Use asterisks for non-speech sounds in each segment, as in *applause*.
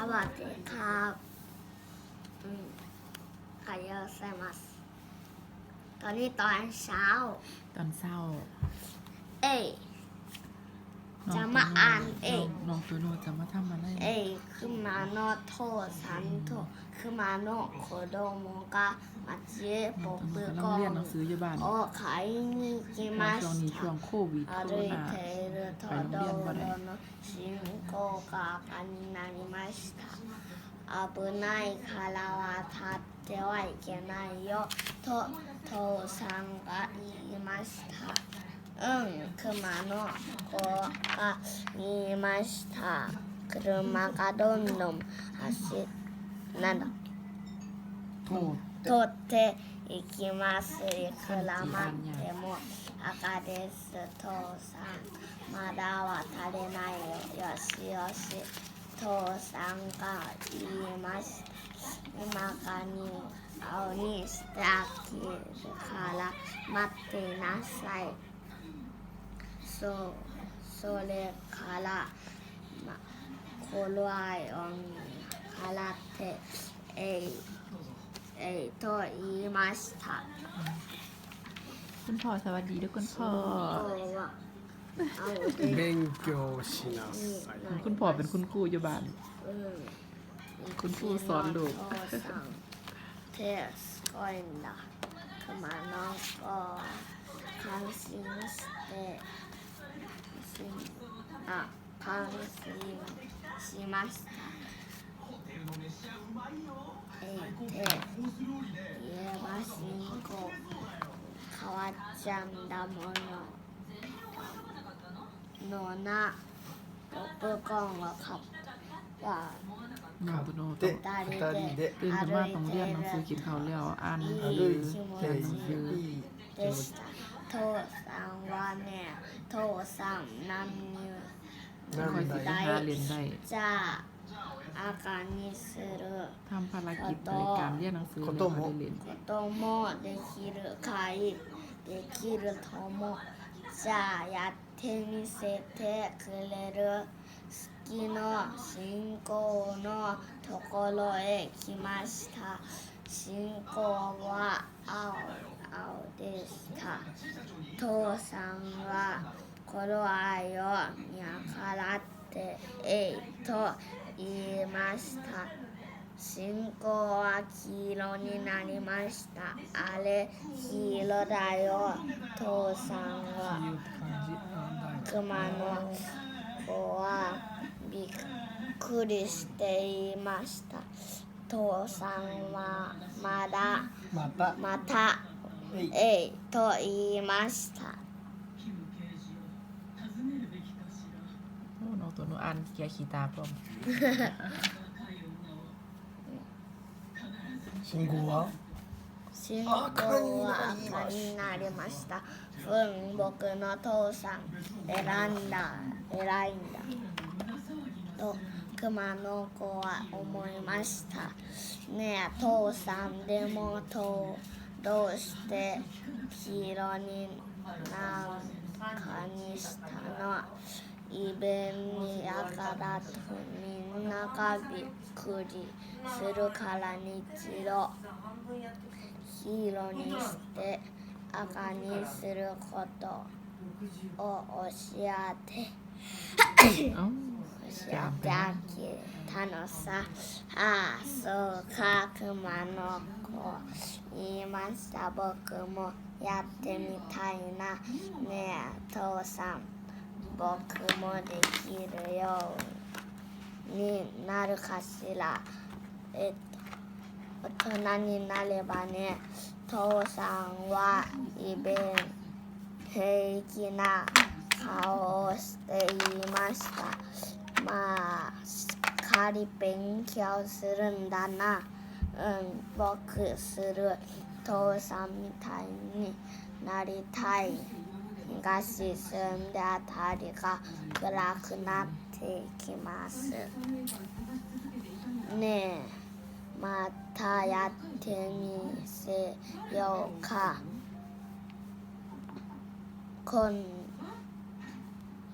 สวัสดีครับอืมใครเยอะใส่มาตอนนี้ตอนเช้า ตอนเศร้า เอ้ยน้ง จะมาอ่านเอกน้องตัวโนจะมาทำอะไร เอกคือมาโนโทสันโทคือมาโนโคโดโมกะมาเจปกเปือกอเรียนหนังสืออยู่บ้านโอ้ขายนี่กิมาช่วงนี้ช่วงโควิดโควิดไปรงเรียนบ่ได้ชิงโกกะอันนานิมาสตาอาเปนายคาราวาทัตเจวัยเกนายโยโทโทสังกะอิมาสตา 熊の子が見ました。車がどんどん走なんだ。通って。いきます。いくら待っても赤です。父さん。まだ渡れないよ。よしよし。父さんが言いました今かに青にしてあげるから待っていなさい。 そうそれから、ま、頃合いを払ってえいえいと言いました。 คุณพ่อสวัสดีด้วยคุณพ่อ は青で、勉強しなさい。 คุณพ่อเป็นคุณครูอยู่บ้าน うん、คุณครูสอนลูก お父さん手すごいんだ。熊の子感心して、し あ、感心しました。えいて、言えば信号変わっちゃうんだもの。のな、ポップコーンを買った。 น้องตัวโน で、 ต้อง 二人で ตื่นขึ้นมาต้องเรียนหนังสือกินข้าวแล้วอ่านหนังสื 歩 อ いていい気持ちでした。 父さんはね、父さん何にค่อยสิไปหาเรียนได้ じゃあ赤にする ทำภารกิจในการเรียนหนังสือ こと แล้ว も ก็ได้เรียน こともできるかいできるともじゃあやってみせてくれる好きの信号のところへ来ました信号は青 青でした。父さんは頃合いを見計らってえいと言いました。信号は黄色になりました。あれ黄色だよ。父さんは熊の子はびっくりして言いました。父さんはまだまた、またえいえいと言いました โอ้น้องตัวโนอ่านเกียร์ขีตาพร้อม 信号は信号は赤になりました。うん、僕の父さん、選んだ、偉いんだ。と、熊の子は思いました。ねえ、父さんでもと、 どうして黄色になんかにしたの？イベンやからとみんながびっくりするからに一黄色にして赤にすることを教えて。教ってあげたのさ。あそうか。熊の子言いました。僕もやってみたいな。ねえ父さん。僕もできるようになるかしら。えっと大人になればね父さんはイベン平気な顔をしていました。まあしっかり勉強するんだな。うん僕する父さんみたいになりたい東進んであたりが暗くなっていきます。ねえまたやってみせようか。今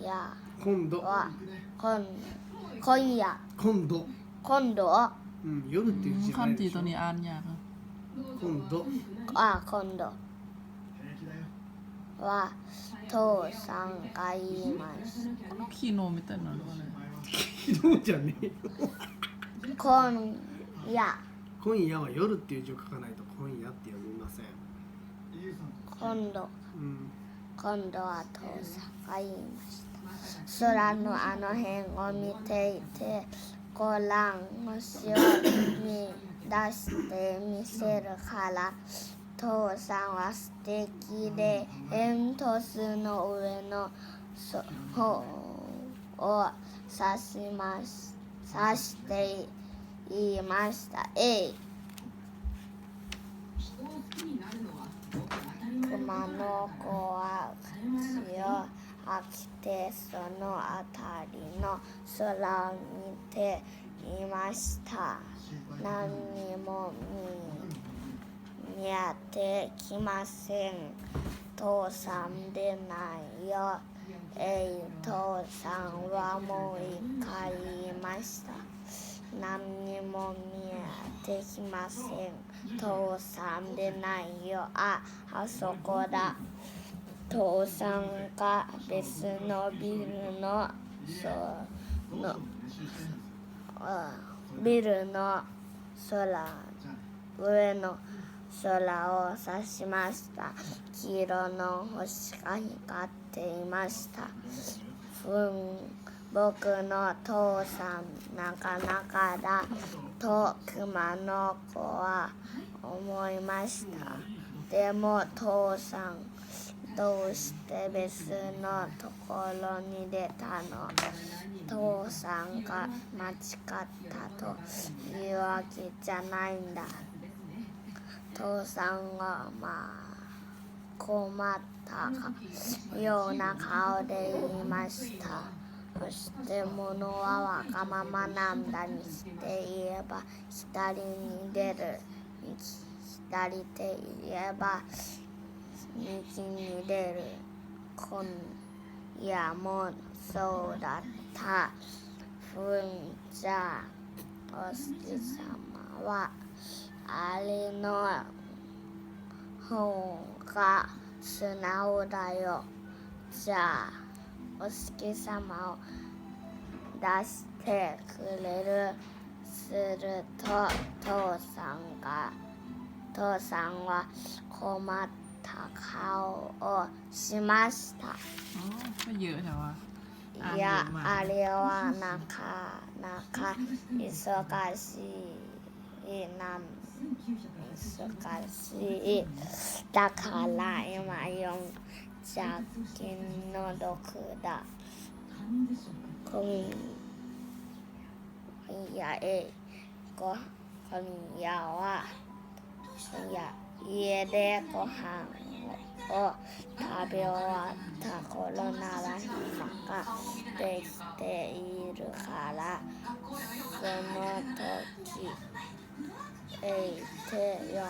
夜。今度。は今今夜。今度。今今度うん、夜っていう字カにあんや今度。あ今度。は父さんが言います。昨日みたいなのね。昨日じゃねえよ。今夜。今夜は夜っていう字を書かないと今夜って読みません。今度、うん、今度は父さんが言いました。空のあの辺を見ていてご覧星を見出してみせるから父さんは素敵で煙突の上のそ方を指します指して言いました。えい。熊の子は口を開けてその辺りの空を見ていました。何にも見見当てきません。父さんでないよ。えい父さんはもう一回言いました。何にも見当てきません。父さんでないよ。ああそこだ。父さんが別のビルのそのビルの空上の空を指しました。黄色の星が光っていました。ふん僕の父さんなかなかだと熊の子は思いました。でも父さんどうして別のところに出たの？父さんが間違ったというわけじゃないんだ。父さんはまあ困ったような顔で言いました。そして物はわがままなんだにして言えば左に出る。左手言えば右に出る今夜もそうだった。ふんじゃお月様はあれの方が素直だよ。じゃあお月様を出してくれる。すると父さんが父さんは困った顔をしました。 อ๋อก็เยอะแต่ว่า あいやあ、まああれはなかなか忙しいなん忙しいだから今読んじゃ気の毒だ今夜へご今夜は今夜 家でご飯を食べ終わった頃なら暇ができているからその時へ手読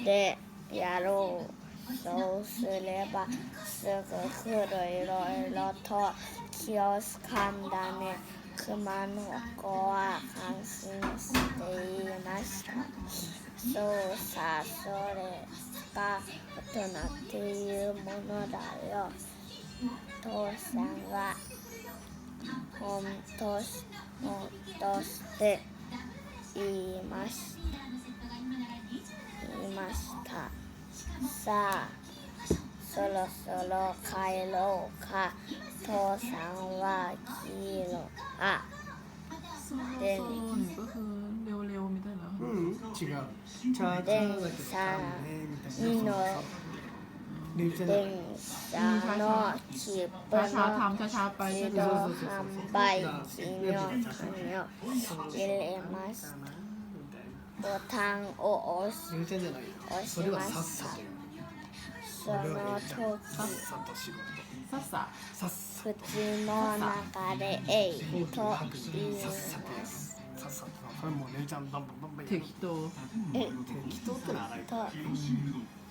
んでやろうそうすればすぐ来るいろいろと気をつかんだね熊の子は感心していました。そうさそれが大人っていうものだよ。父さんはほんとしほんとして言いました言いました。さあそろそろ帰ろうか。父さんは黄色。あโซ うん違うチャージャーだけどねみたいな電車の切符の自動販売機の紙を入れますボタンを押し押しますその時口の中で「えい」と言いますそれもう姉ちゃん。バンバンバンバン適当適当ってのは荒いと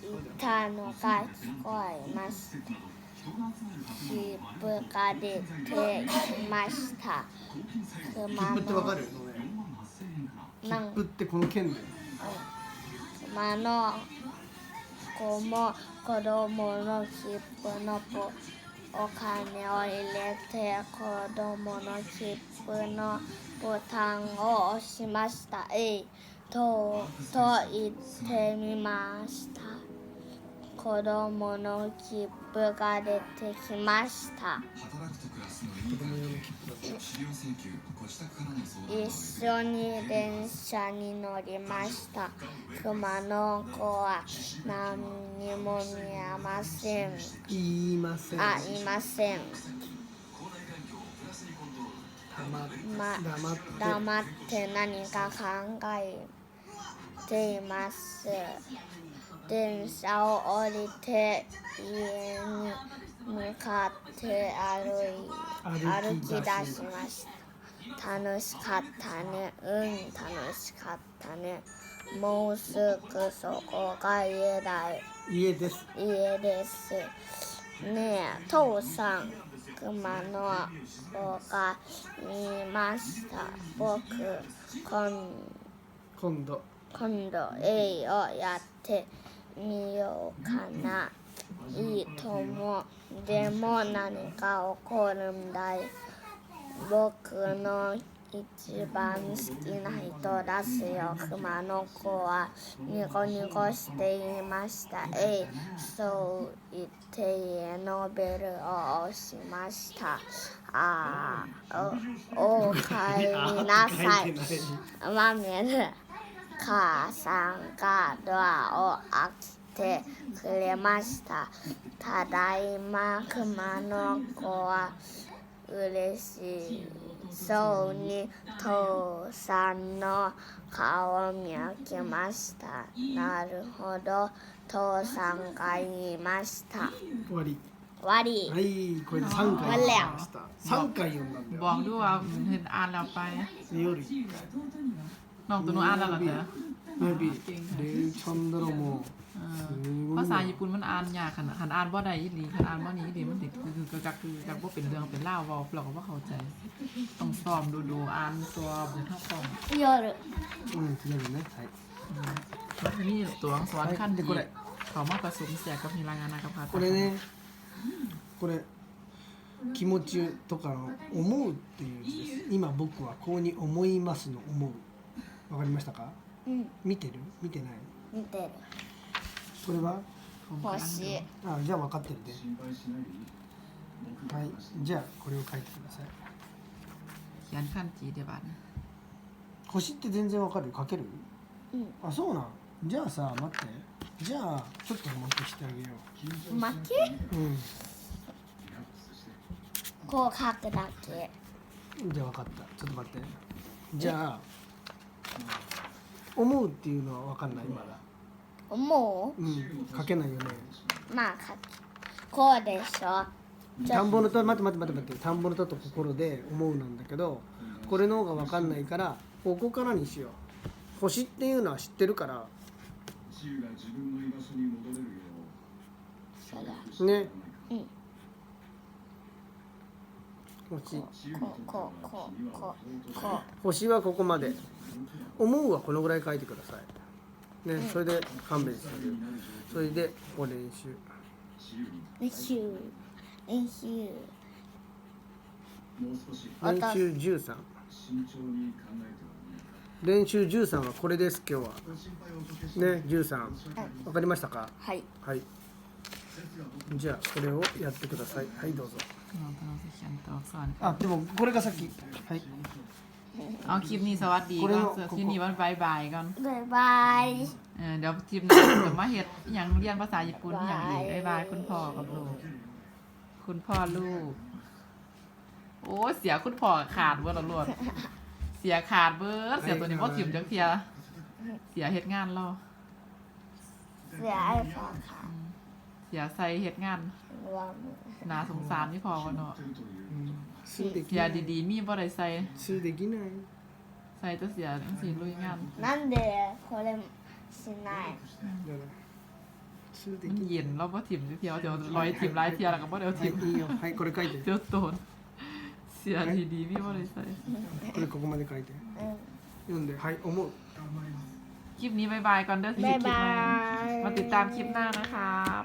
言ったのが聞こえます切符が出てきました切熊符ってわかのるよね切符ってこの剣だよ熊の子も子供の切符のポお金を入れて子供の切符のボタンを押しました。えいとと言ってみました。子供の切符が出てきました。一緒に電車に乗りました。熊の子は何にも見えません。言いませんあ、いません。黙って何か考えています。電車を降りて家に向かって歩い歩き出しました。楽しかったね。うん、楽しかったね。もうすぐそこが家だよ。家です家です。ねえ、父さん、熊の子が言いました。僕、今今度今度 A をやってみようかな。いいと思う。でも何か起こるんだよ。僕の一番好きな人ですよ。熊の子はニコニコしていました。えい、そう言って家のベルを押しました。ああ、お、お帰りなさい書い。てないマミル母さんがドアを開けてくれました。ただいま熊の子は嬉しそうに父さんの顔を見上げました。なるほど、父さんが言いました。終わり終わり。はいこれで3回読みました3回読んだんだ บ よ อกด้วยว่าเห็นอ่านแล้วไป 夜 *laughs* น้องตัวหนูอ่านแล้วเหรอเธอ ナビレイチャンドラも เออ すごい ภาษาญี่ปุ่นมันอ่านยากขนาดหันอ่านบ่ได้อีหลีคันอ่านบ่นี้อีหลีมันติดคือคือคือคือคือบ่เป็นเรื่องเป็นเล่าวเว้าเราก็บ่เข้าใจ ต้องซ้อมดูดูอ่านตัวบนทับฟอง 夜。うん次のねはい แล้วทีนี้ตัวอักษรขั้น で ดี これ เขามาผสมเสียกับมีรายงานกับพา これねこれ気持ちとかの「思う」っていう字です今僕はこうに思いますの「思う」 わかりましたかうん、見てる見てない見てる。これはผมกำลัง 星 ดู。あじゃあ分かってるではいじゃあこれを書いてください เขียนขั้นจีเดียวบัด 星って全然わかる書けるうん。あそうなんじゃあさ待ってじゃあちょっと持ってきてあげよ負けううんこう書くだけ。じゃあ分かったちょっと待ってじゃあ 思うっていうのは分かんないまだ。思う？ん。書けないよね。うまあ書き。こうでしょ。田んぼのと待って待って待って待って。田んぼのとと心で思うなんだけどこれの方が分かんないからここからにしよう。星っていうのは知ってるから。それ。ね。うん。星。こうこうこうこう。星はここまで思うはこのぐらい書いてください。ね、それで勘弁するそれでお練習。練習。練習。練習。十三。練習十三はこれです今日は。ね十三。わ、かりましたか？はい、はい、じゃあこれをやってください。はいどうぞ。あでもこれがさっきはい。 เอาคลิปนี้สวัสดีก่อนคลิปนี้วันบายบายก่อน バイバイ。 เออเดี๋ยวคลิปหน้าจะมาเฮ็ดอหย่างเรียนภาษาญี่ปุ่นอหย่างอีกบายบายคุณพ่อกับลูก คุณพ่อลูก โอ้เสียคุณพ่อขาดเบิดและลวดเสียขาดเบิดเสียตัวนี้บ่ถิ่มจักเทียเสียเฮ็ดงานรอ เสือไอ้ฟอค่ะ เสียใส่เฮ็ดงาน รวม น่าสงสารนี่พอวะเนาะ すぐでき เสีย ない ดีๆ มีบ่ได้ใส่ すぐできない ใส่แต่เสียจังซี่ลุยงาน なんでこれしないだからすぐで มัน きない เย็นเราบ่ถิ่มจักเทียเดี๋ยวลอยถิ่มหลายเทียแล้วก็บ่ได้เอา は ถิ่ม いいいよはいこれ書いて เดี๋ยวโตนเสียดีๆมีบ่ได้ใส่ これここまで書いてうん 読んではい思う คลิปนี้บายบายก่อนเด้อที่ บ๊าย คลิป บา ใหม่ ย มาติดตามคลิปหน้านะครับ